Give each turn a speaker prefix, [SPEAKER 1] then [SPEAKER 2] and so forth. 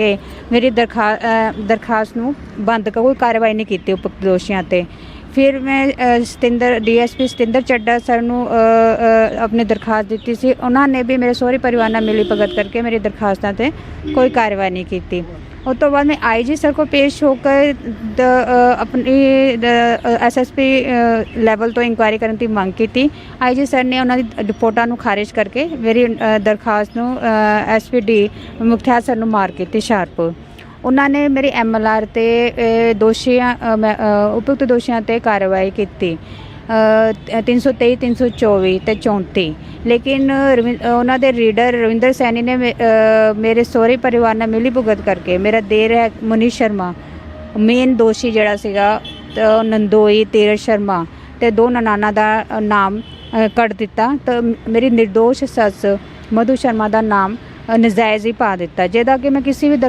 [SPEAKER 1] ਕਰਕੇ ਮੇਰੀ ਦਰਖਾ ਦਰਖਾਸਤ ਨੂੰ ਬੰਦ ਕ- ਕੋਈ ਕਾਰਵਾਈ ਨਹੀਂ ਕੀਤੀ ਉਪਰੋਕਤ ਦੋਸ਼ੀਆਂ ਤੇ। ਫਿਰ ਮੈਂ ਅ, ਸਤਿੰਦਰ ਡੀਐਸਪੀ ਸਤਿੰਦਰ ਚੱਡਾ ਸਰ ਨੂੰ ਅ, ਆਪਣੀ ਦਰਖਾਸਤ ਦਿੱਤੀ ਸੀ। ਉਹਨਾਂ ਨੇ ਵੀ ਮੇਰੇ ਸਹੁਰੇ ਪਰਿਵਾਰ ਨਾਲ ਮਿਲੀ ਭਗਤ ਕਰਕੇ ਮੇਰੀ ਦਰਖਾਸਤਾਂ ਤੇ ਕੋਈ ਕਾਰਵਾਈ ਨਹੀਂ ਕੀਤੀ। ਉਸ ਤੋਂ ਬਾਅਦ ਮੈਂ ਆਈਜੀ ਸਰ ਕੋ ਪੇਸ਼ ਹੋ ਕੇ ਦ ਅ, ਆਪਣੀ ਐਸਐਸਪੀ ਲੈਵਲ ਤੋਂ ਇਨਕੁਆਇਰੀ ਕਰਨ ਦੀ ਮੰਗ ਕੀਤੀ ਆਈਜੀ ਸਰ ਨੇ ਉਹਨਾਂ ਦੀ ਰਿਪੋਰਟਾਂ ਨੂੰ ਖਾਰਿਜ ਕਰਕੇ ਮੇਰੀ ਦਰਖਾਸਤ ਨੂੰ ਐਸਪੀਡੀ ਮੁਖਤਿਆਰ ਸਰ ਨੂੰ ਮਾਰ ਕੀਤੀ ਹੁਸ਼ਿਆਰਪੁਰ ਉਹਨਾਂ ਨੇ ਮੇਰੀ ਐਮਐਲਆਰ ਤੇ ਦੋਸ਼ੀਆਂ ਮੈਂ, ਉਪਯੁਕਤ ਦੋਸ਼ੀਆਂ ਤੇ ਕਾਰਵਾਈ ਕੀਤੀ 323 324 ਤੇ 34 ਲੇਕਿਨ ਰਵਿੰ- ਉਹਨਾਂ ਦੇ ਰੀਡਰ ਰਵਿੰਦਰ ਸੈਣੀ ਨੇ ਮੇ- ਮੇਰੇ ਸਹੁਰੇ ਪਰਿਵਾਰ ਨਾਲ ਮਿਲੀ ਭੁਗਤ ਕਰਕੇ ਮੇਰਾ ਦੇਰ ਹੈ ਮਨੀਸ਼ ਸ਼ਰਮਾ ਮੇਨ ਦੋਸ਼ੀ ਜਿਹੜਾ ਸੀਗਾ ਨੰਦੋਈ ਤੀਰਥ ਸ਼ਰਮਾ ਤੇ ਦੋ ਨਨਾਨਾ ਦਾ ਨਾਮ ਕੱਢ ਦਿੱਤਾ। ਤਾਂ ਮੇਰੀ નિર્ਦੋਸ਼ ਸੱਸ ਮਧੂ ਸ਼ਰਮਾ ਦਾ ਨਾਮ ਅ, ਨਜਾਇਜ਼ ਹੀ ਪਾ ਦਿੱਤਾ ਜਿਹਦਾ ਕਿ ਮੈਂ ਕਿਸੇ ਵੀ ਦਰ-